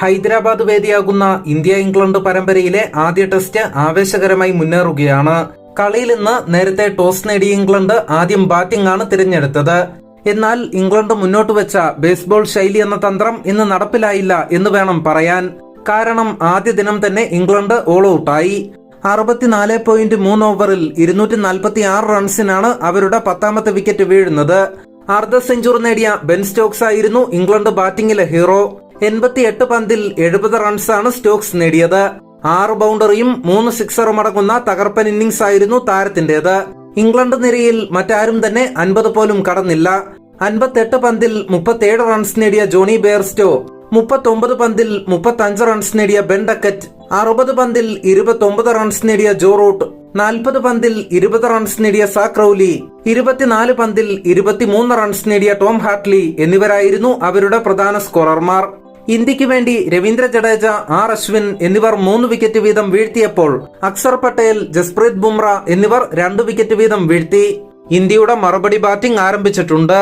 Hyderabad വേദിയാകുന്ന India England പരമ്പരയിലെ ആദ്യ test ആവേശകരമായി മുന്നേറുകയാണ്. കളിയിൽ ഇന്ന് നേരത്തെ ടോസ് നേടിയ ഇംഗ്ലണ്ട് ആദ്യം ബാറ്റിംഗ് ആണ് തിരഞ്ഞെടുത്തത്. എന്നാൽ ഇംഗ്ലണ്ട് മുന്നോട്ട് വെച്ച ബേസ്ബോൾ ശൈലി എന്ന തന്ത്രം ഇന്ന് നടപ്പിലായില്ല എന്ന് വേണം പറയാൻ. കാരണം ആദ്യ ദിനം തന്നെ ഇംഗ്ലണ്ട് ഓൾ ഔട്ടായി അറുപത്തിനാല് പോയിന്റ് മൂന്ന് ഓവറിൽ ഇരുന്നൂറ്റി നാൽപ്പത്തി ആറ് റൺസിനാണ് അവരുടെ പത്താമത്തെ വിക്കറ്റ് വീഴുന്നത്. അർദ്ധ സെഞ്ചുറി നേടിയ ബെൻ സ്റ്റോക്സ് ആയിരുന്നു ഇംഗ്ലണ്ട് ബാറ്റിംഗിലെ ഹീറോ എൺപത്തി എട്ട് പന്തിൽ എഴുപത് റൺസാണ് സ്റ്റോക്സ് നേടിയത്. ആറ് ബൗണ്ടറിയും മൂന്ന് സിക്സറും അടങ്ങുന്ന തകർപ്പൻ ഇന്നിംഗ്സ് ആയിരുന്നു താരത്തിന്റേത്. ഇംഗ്ലണ്ട് നിരയിൽ മറ്റാരും തന്നെ അൻപത് പോലും കടന്നില്ല. അൻപത്തെട്ട് പന്തിൽ മുപ്പത്തേഴ് റൺസ് നേടിയ ജോണി ബെയർസ്റ്റോ മുപ്പത്തൊമ്പത് പന്തിൽ മുപ്പത്തഞ്ച് റൺസ് നേടിയ ബെൻ ഡക്കറ്റ് അറുപത് പന്തിൽ ഇരുപത്തൊമ്പത് റൺസ് നേടിയ ജോ റൂട്ട് നാൽപ്പത് പന്തിൽ ഇരുപത് റൺസ് നേടിയ സാക് റൌലി ഇരുപത്തിനാല് പന്തിൽ ഇരുപത്തിമൂന്ന് റൺസ് നേടിയ ടോം ഹാട്ട്ലി എന്നിവരായിരുന്നു അവരുടെ പ്രധാന സ്കോറർമാർ. ഇന്ത്യയ്ക്ക് വേണ്ടി രവീന്ദ്ര ജഡേജ ആർ അശ്വിൻ എന്നിവർ മൂന്ന് വിക്കറ്റ് വീതം വീഴ്ത്തിയപ്പോൾ അക്സർ പട്ടേൽ ജസ്പ്രീത് ബുംറ എന്നിവർ രണ്ട് വിക്കറ്റ് വീതം വീഴ്ത്തി. ഇന്ത്യയുടെ മറുപടി ബാറ്റിംഗ് ആരംഭിച്ചിട്ടുണ്ട്.